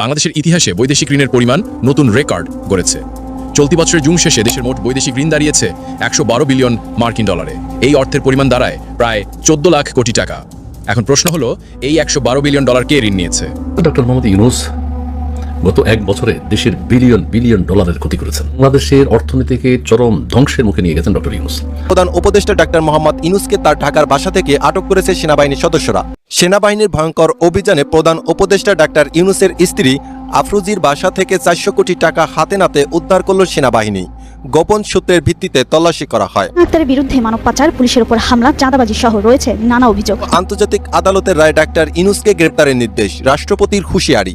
বাংলাদেশের ইতিহাসে বৈদেশিক ঋণের পরিমাণ নতুন রেকর্ড গড়েছে। চলতি বছরের জুন শেষে দেশের মোট বৈদেশিক ঋণ দাঁড়িয়েছে একশো বারো বিলিয়ন মার্কিন ডলারে। এই অর্থের পরিমাণ দাঁড়ায় প্রায় চোদ্দ লাখ কোটি টাকা। এখন প্রশ্ন হলো, এই একশো বারো বিলিয়ন ডলার কে ঋণ নিয়েছে? ডক্টর মোহাম্মদ ইউনুস গত এক বছরে দেশের বিলিয়ন বিলিয়ন ডলারের ক্ষতি করেছেন। বাংলাদেশের অর্থনীতিকে চরম ধ্বংসের মুখে নিয়ে গেছেন ডক্টর ইউনুস। প্রধান উপদেষ্টা ডাক্তার মোহাম্মদ ইনুসকে তার ঢাকার বাসা থেকে আটক করেছে সেনাবাহিনীর সদস্যরা। সেনাবাহিনীর ভয়ঙ্কর অভিযানে প্রধান উপদেষ্টা ডাক্তার ইউনুসের স্ত্রী আফরুজির বাসা থেকে চারশো কোটি টাকা হাতে নাতে উদ্ধার করল সেনাবাহিনী। গোপন সূত্রের ভিত্তিতে তল্লাশি করা হয়। আক্তারের বিরুদ্ধে মানব পাচার পুলিশের উপর হামলা চাঁদাবাজি সহ রয়েছে নানা অভিযোগ। আন্তর্জাতিক আদালতের রায় ডাক্তার ইনুসকে গ্রেপ্তারের নির্দেশ রাষ্ট্রপতির হুঁশিয়ারি।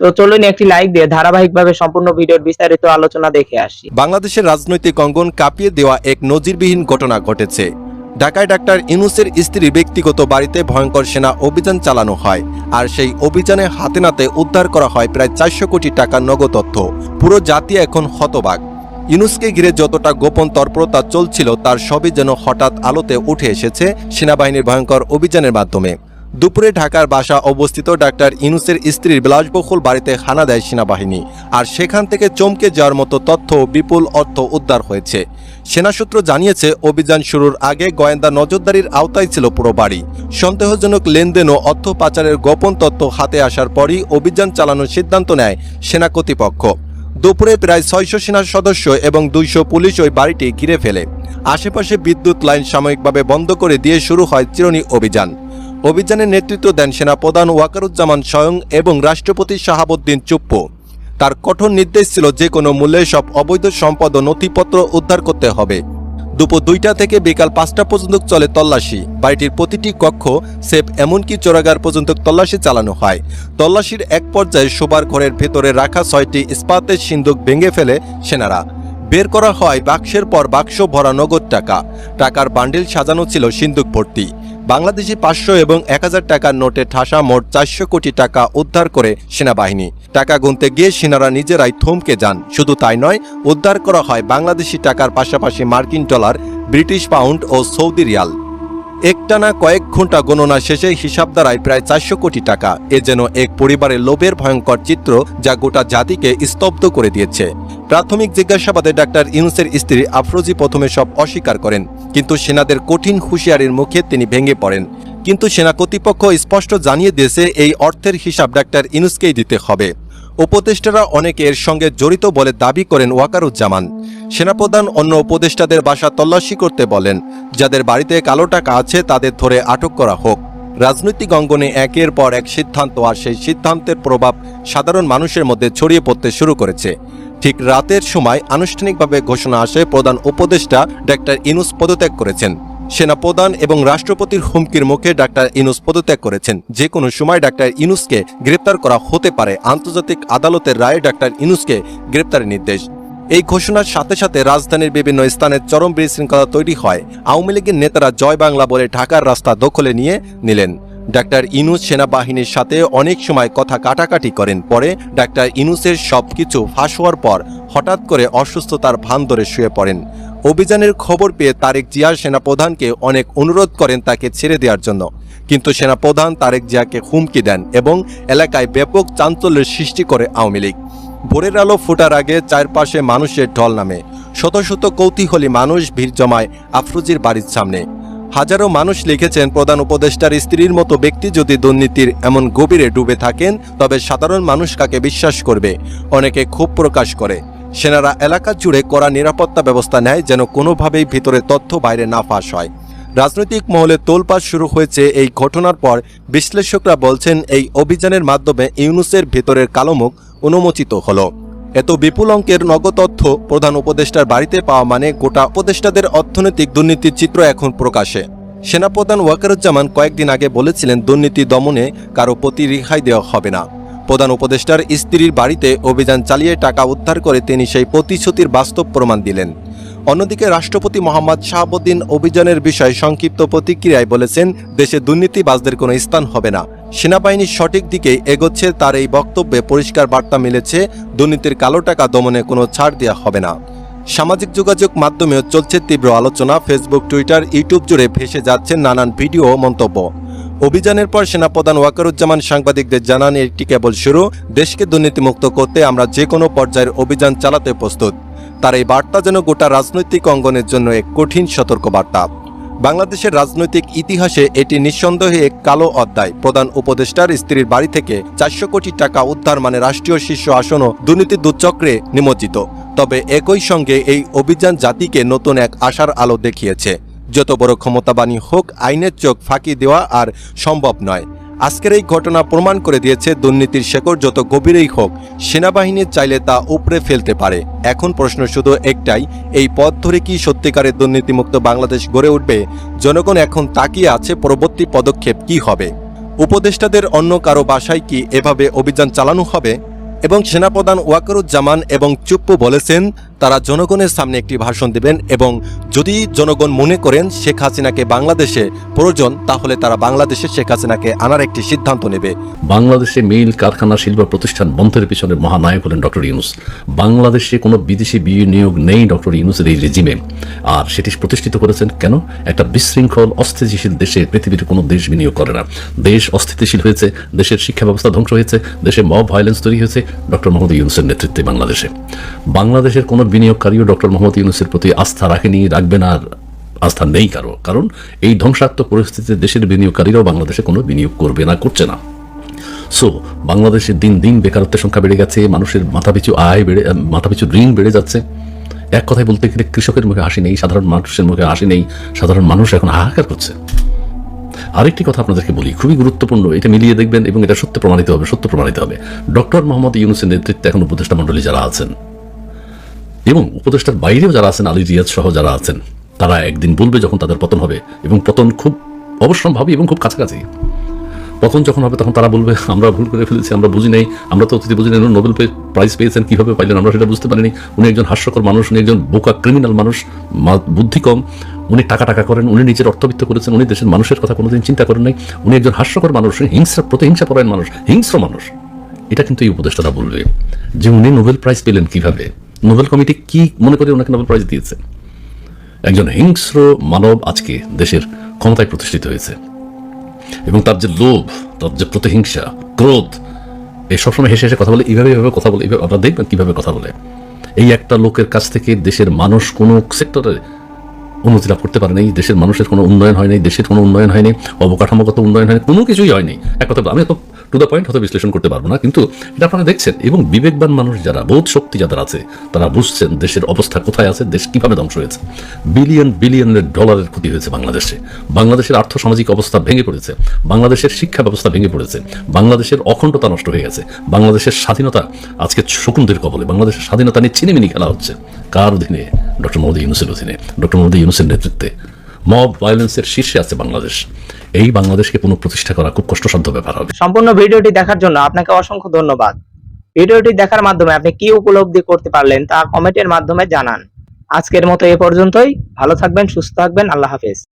তো চলুন একটি লাইক দিয়ে ধারাবাহিকভাবে সম্পূর্ণ ভিডিওর বিস্তারিত আলোচনা দেখে আসি। বাংলাদেশের রাজনৈতিক অঙ্গন কাঁপিয়ে দেওয়া এক নজিরবিহীন ঘটনা ঘটেছে। ঢাকায় ডাক্তার ইনুসের স্ত্রীর ব্যক্তিগত বাড়িতে ভয়ঙ্কর সেনা অভিযান চালানো হয় আর সেই অভিযানে হাতে নাতে উদ্ধার করা হয় প্রায় চারশো কোটি টাকার নগদ অর্থ পুরো জাতি এখন হতবাক। ইনুসকে ঘিরে যতটা গোপন তৎপরতা চলছিল তার সবই যেন হঠাৎ আলোতে উঠে এসেছে সেনাবাহিনীর ভয়ঙ্কর অভিযানের মাধ্যমে। দুপুরে ঢাকার বাসা অবস্থিত ডাক্তার ইনুসের স্ত্রীর বিলাসবহুল বাড়িতে হানা দেয় সেনাবাহিনী। আর সেখান থেকে চমকে যাওয়ার মতো তথ্য বিপুল অর্থ উদ্ধার হয়েছে। সেনাসূত্র জানিয়েছে, অভিযান শুরুর আগে গোয়েন্দা নজরদারির আওতায় ছিল পুরো বাড়ি। সন্দেহজনক লেনদেন ও অর্থ পাচারের গোপন তথ্য হাতে আসার পরই অভিযান চালানোর সিদ্ধান্ত নেয় সেনা কর্তৃপক্ষ। দুপুরে প্রায় ছয়শো সেনা সদস্য এবং দুইশো পুলিশ ওই বাড়িটি ঘিরে ফেলে। আশেপাশে বিদ্যুৎ লাইন সাময়িকভাবে বন্ধ করে দিয়ে শুরু হয় চিরুনি অভিযান। অভিযানের নেতৃত্ব দেন সেনাপ্রধান ওয়াকারুজ্জামান স্বয়ং এবং রাষ্ট্রপতি শাহাবুদ্দিন চুপ্পু। তার কঠোর নির্দেশ ছিল যে কোনো মূল্যে সব অবৈধ সম্পদ ও নথিপত্র উদ্ধার করতে হবে। দুপুর দুইটা থেকে বিকাল পাঁচটা পর্যন্ত চলে তল্লাশি। বাড়িটির প্রতিটি কক্ষ সেফ, এমনকি চোরাগার পর্যন্ত তল্লাশি চালানো হয়। তল্লাশির এক পর্যায়ে শোবার ঘরের ভেতরে রাখা ছয়টি ইস্পাতের সিন্দুক ভেঙে ফেলে সেনারা। বের করা হয় বাক্সের পর বাক্স ভরা নগদ টাকা। টাকার বান্ডিল সাজানো ছিল সিন্দুক ভর্তি। বাংলাদেশি পাঁচশো এবং এক হাজার টাকার নোটে ঠাসা মোট চারশো কোটি টাকা উদ্ধার করে সেনাবাহিনী। টাকা গুনতে গিয়ে সেনারা নিজেরাই থমকে যান। শুধু তাই নয়, উদ্ধার করা হয় বাংলাদেশি টাকার পাশাপাশি মার্কিন ডলার, ব্রিটিশ পাউন্ড ও সৌদি রিয়াল। একটানা কয়েক ঘণ্টা গণনা শেষে হিসাব দাঁড়ায় প্রায় চারশো কোটি টাকা। এ যেন এক পরিবারের লোভের ভয়ঙ্কর চিত্র যা গোটা জাতিকে স্তব্ধ করে দিয়েছে। প্রাথমিক জিজ্ঞাসাবাদে ডাক্তার ইউনুসের স্ত্রী আফরোজি প্রথমে সব অস্বীকার করেন, কিন্তু সেনাদের কঠিন হুঁশিয়ারির মুখে তিনি ভেঙে পড়েন। কিন্তু সেনা কর্তৃপক্ষ স্পষ্ট জানিয়ে দিয়েছে, এই অর্থের হিসাব ডাক্তার ইনুসকেই দিতে হবে। উপদেষ্টারা অনেকে এর সঙ্গে জড়িত বলে দাবি করেন ওয়াকারুজ্জামান। সেনাপ্রধান অন্য উপদেষ্টাদের বাসা তল্লাশি করতে বলেন, যাদের বাড়িতে কালো টাকা আছে, তাদের ধরে আটক করা হোক। রাজনৈতিক অঙ্গনে একের পর এক সিদ্ধান্ত আর সেই সিদ্ধান্তের প্রভাব সাধারণ মানুষের মধ্যে ছড়িয়ে পড়তে শুরু করেছে। ঠিক রাতের সময় আনুষ্ঠানিকভাবে ঘোষণা আসে প্রধান উপদেষ্টা ডাক্তার ইনুস পদত্যাগ করেছেন। সেনাপ্রধান এবং রাষ্ট্রপতির হুমকির মুখে ডাক্তার ইনুস পদত্যাগ করেছেন। যে কোনো সময় ডাক্তার ইনুসকে গ্রেপ্তার করা হতে পারে। আন্তর্জাতিক আদালতের রায়ে ডাক্তার ইনুসকে গ্রেপ্তারের নির্দেশ। এই ঘোষণার সাথে সাথে রাজধানীর বিভিন্ন স্থানে চরম বিশৃঙ্খলা তৈরি হয়। আওয়ামী লীগের নেতারা জয় বাংলা বলে ঢাকার রাস্তা দখলে নিয়ে নিলেন। ডাক্তার ইনুস সেনাবাহিনীর সাথে অনেক সময় কথা কাটাকাটি করেন। পরে ডাক্তার ইনুসের সবকিছু ফাঁস হওয়ার পর হঠাৎ করে অসুস্থতার ভান ধরে শুয়ে পড়েন। অভিযানের খবর পেয়ে তারেক জিয়া সেনাপ্রধানকে অনেক অনুরোধ করেন তাকে ছেড়ে দেওয়ার জন্য। কিন্তু সেনাপ্রধান তারেক জিয়াকে হুমকি দেন এবং এলাকায় ব্যাপক চাঞ্চল্যের সৃষ্টি করে আওয়ামী লীগ। ভোরের আলো ফোটার আগে চারপাশে মানুষের ঢল নামে। শত শত কৌতূহলী মানুষ ভিড় জমায় আফরুজির বাড়ির সামনে। হাজারো মানুষ লিখেছেন, প্রধান উপদেষ্টার স্ত্রীর মতো ব্যক্তি যদি দুর্নীতির এমন গভীরে ডুবে থাকেন, তবে সাধারণ মানুষ কাকে বিশ্বাস করবে? অনেকে ক্ষোভ প্রকাশ করে। সেনারা এলাকা জুড়ে কড়া নিরাপত্তা ব্যবস্থা নেয় যেন কোনোভাবেই ভিতরে তথ্য বাইরে না ফাঁস হয়। রাজনৈতিক মহলে তোলপাড় শুরু হয়েছে এই ঘটনার পর বিশ্লেষকরা বলছেন, এই অভিযানের মাধ্যমে ইউনুসের ভেতরের কালোমুখ অনুমোচিত হলো। এত বিপুল অঙ্কের নগদ তথ্য প্রধান উপদেষ্টার বাড়িতে পাওয়া মানে গোটা উপদেষ্টাদের অর্থনৈতিক দুর্নীতির চিত্র এখন প্রকাশে। সেনাপ্রধান ওয়াকারুজ্জামান কয়েকদিন আগে বলেছিলেন, দুর্নীতি দমনে কারও প্রতি রেহাই দেওয়া হবে না। প্রধান উপদেষ্টার স্ত্রীর বাড়িতে অভিযান চালিয়ে টাকা উদ্ধার করে তিনি সেই প্রতিশ্রুতির বাস্তব প্রমাণ দিলেন। অন্যদিকে রাষ্ট্রপতি মোহাম্মদ শাহাবুদ্দিন অভিযানের বিষয়ে সংক্ষিপ্ত প্রতিক্রিয়ায় বলেছেন, দেশে দুর্নীতিবাজদের কোনো স্থান হবে না। সেনাবাহিনীর সঠিক দিকে এগোচ্ছে তার এই বক্তব্যে পরিষ্কার বার্তা মিলেছে, দুর্নীতির কালো টাকা দমনে কোনো ছাড় দেওয়া হবে না। সামাজিক যোগাযোগ মাধ্যমেও চলছে তীব্র আলোচনা, ফেসবুক, টুইটার, ইউটিউব জুড়ে ভেসে যাচ্ছে নানান ভিডিও ও মন্তব্য। অভিযানের পর সেনাপ্রধান ওয়াকারুজ্জামান সাংবাদিকদের জানান, এটি কেবল শুরু, দেশকে দুর্নীতিমুক্ত করতে আমরা যে কোনো পর্যায়ের অভিযান চালাতে প্রস্তুত। তার এই বার্তা যেন গোটা রাজনৈতিক অঙ্গনের জন্য এক কঠিন সতর্ক বার্তা বাংলাদেশের রাজনৈতিক ইতিহাসে এটি নিঃসন্দেহে এক কালো অধ্যায়। প্রধান উপদেষ্টার স্ত্রীর বাড়ি থেকে চারশো কোটি টাকা উদ্ধার মানে রাষ্ট্রীয় শীর্ষ আসনও দুর্নীতি দুচক্রে নিমজ্জিত। তবে একই সঙ্গে এই অভিযান জাতিকে নতুন এক আশার আলো দেখিয়েছে। যত বড় ক্ষমতাবানী হোক, আইনের চোখ ফাঁকি দেওয়া আর সম্ভব নয়। আজকের এই ঘটনা প্রমাণ করে দিয়েছে দুর্নীতির শেকড় যত গভীরেই হোক, সেনাবাহিনী চাইলে তা উপড়ে ফেলতে পারে। এখন প্রশ্ন শুধু একটাই, এই পথ ধরে কি সত্যিকারের দুর্নীতিমুক্ত বাংলাদেশ গড়ে উঠবে? জনগণ এখন তাকিয়ে আছে পরবর্তী পদক্ষেপ কি হবে? উপদেষ্টাদের অন্য কারও বাসায় কি এভাবে অভিযান চালানো হবে? এবং সেনাপ্রধান ওয়াকারুজ্জামান এবং চুপ্পু বলেছেন তারা জনগণের সামনে একটি ভাষণ দেবেন এবং যদি জনগণ মনে করেন শেখ হাসিনাকে বাংলাদেশে প্রয়োজন, তাহলে তারা বাংলাদেশে শেখ হাসিনাকে আনার একটি সিদ্ধান্ত নেবে। বাংলাদেশে মিল কারখানা শিল্প প্রতিষ্ঠান বন্ধের পিছনে মহানায়ক হলেন ডক্টর ইউনুস। বাংলাদেশে কোনো বিদেশি বিনিয়োগ নেই ডক্টর ইউনুসের এই রেজিমে। আর সেটি প্রতিষ্ঠিত করেছেন কেন? একটা বিশৃঙ্খল, অস্থিতিশীল দেশে পৃথিবীর কোনো দেশ বিনিয়োগ করে না। দেশ অস্থিতিশীল হয়েছে, দেশের শিক্ষা ব্যবস্থা ধ্বংস হয়েছে, দেশে মব ভায়োলেন্স তৈরি হয়েছে, ডক্টর মোহাম্মদ ইউনুসের নেতৃত্বে বাংলাদেশে। বাংলাদেশের কোনো বিনিয়োগকারীও ডক্টর মোহাম্মদ ইউনুসের প্রতি আস্থা রাখেনি, রাখবে না, আর আস্থা নেই কারও। কারণ এই ধ্বংসাত্মক পরিস্থিতিতে দেশের বিনিয়োগকারীরাও বাংলাদেশে কোনো বিনিয়োগ করবে না, করছে না। সো বাংলাদেশের দিন দিন বেকারত্বের সংখ্যা বেড়ে গেছে, মানুষের মাথাপিছু আয় বেড়ে মাথাপিছু ঋণ বেড়ে যাচ্ছে। এক কথায় বলতে গেলে কৃষকের মুখে হাসি নেই, সাধারণ মানুষের মুখে হাসি নেই, সাধারণ মানুষ এখন হাহাকার করছে। আরেকটি কথা আপনাদেরকে বলি, খুবই গুরুত্বপূর্ণ, এটা মিলিয়ে দেখবেন এবং এটা সত্য প্রমাণিত হবে, সত্য প্রমাণিত হবে। ডক্টর মোহাম্মদ ইউনুসের নেতৃত্বে এখন উপদেষ্টা মণ্ডলী যারা আছেন এবং উপদেষ্টার বাইরেও যারা আছেন, আলী রিয়াজ সহ যারা আছেন, তারা একদিন বলবে যখন তাদের পতন হবে। এবং পতন খুব অবশ্যম্ভাবী এবং খুব কাছাকাছি। পতন যখন হবে, তখন তারা বলবে, আমরা ভুল করে ফেলেছি, আমরা বুঝি নাই, আমরা তো অতীতে বুঝি নাই নোবেল প্রাইজ পেয়েছেন, কীভাবে পাইলেন, আমরা সেটা বুঝতে পারিনি। উনি একজন হাস্যকর মানুষ, উনি একজন বোকা ক্রিমিনাল মানুষ বুদ্ধি কম। উনি টাকা টাকা করেন, উনি নিজের অর্থবিত্ত করেছেন, উনি দেশের মানুষের কথা কোনোদিন চিন্তা করেন নাই। উনি একজন হাস্যকর মানুষ হিংসা প্রতিহিংসা পরায়ণ মানুষ, হিংস্র মানুষ। এটা কিন্তু এই উপদেষ্টারা বলবে যে, উনি নোবেল প্রাইজ পেলেন কীভাবে? নোবেল কমিটি কি মনে করে ওনাকে নোবেল প্রাইজ দিয়েছে? একজন হিংস্র মানব আজকে দেশের ক্ষমতায় প্রতিষ্ঠিত হয়েছে। এবং তার যে লোভ, তার যে প্রতিহিংসা, ক্রোধ এই সবসময় হেসে হেসে কথা বলে, এইভাবে এইভাবে কথা বলে, এইভাবে আপনারা দেখবেন কীভাবে কথা বলে। এই একটা লোকের কাছ থেকে দেশের মানুষ কোনো সেক্টরে উন্নতি লাভ করতে পারেনি, দেশের মানুষের কোনো উন্নয়ন হয়নি, দেশের কোনো উন্নয়ন হয়নি, অবকাঠামোগত উন্নয়ন হয়নি, কোনো কিছুই হয়নি। এক কথা আমি তো টু দ্য পয়েন্ট হয়তো বিশ্লেষণ করতে পারব না, কিন্তু এটা আপনারা দেখছেন। এবং বিবেকবান মানুষ যারা, বোধ শক্তি যাদের আছে, তারা বুঝছেন দেশের অবস্থা কোথায় আছে, দেশ কীভাবে ধ্বংস হয়েছে। বিলিয়ন, বিলিয়নের ডলারের ক্ষতি হয়েছে বাংলাদেশে। বাংলাদেশের আর্থ সামাজিক অবস্থা ভেঙে পড়েছে। বাংলাদেশের শিক্ষা ব্যবস্থা ভেঙে পড়েছে। বাংলাদেশের অখণ্ডতা নষ্ট হয়ে গেছে। বাংলাদেশের স্বাধীনতা আজকে শকুনদের কবলে। বাংলাদেশের স্বাধীনতা নিয়ে ছিনিমিনি খেলা হচ্ছে। কার অধীনে? ডক্টর মোহাম্মদ ইউনুসের অধীনে। ডক্টর মোহাম্মদ ইউনুসের নেতৃত্বে। মব ভায়োলেন্সের শীর্ষে আছে বাংলাদেশ। এই বাংলাদেশকে পুনঃপ্রতিষ্ঠা করা খুব কষ্টসাধ্য ব্যাপার হবে। সম্পূর্ণ ভিডিওটি দেখার জন্য আপনাকে অসংখ্য ধন্যবাদ। ভিডিওটি দেখার মাধ্যমে আপনি কি উপলব্ধি করতে পারলেন তা কমেন্টের মাধ্যমে জানান। আজকের মতো এ পর্যন্তই। ভালো থাকবেন, সুস্থ থাকবেন। আল্লাহ হাফেজ।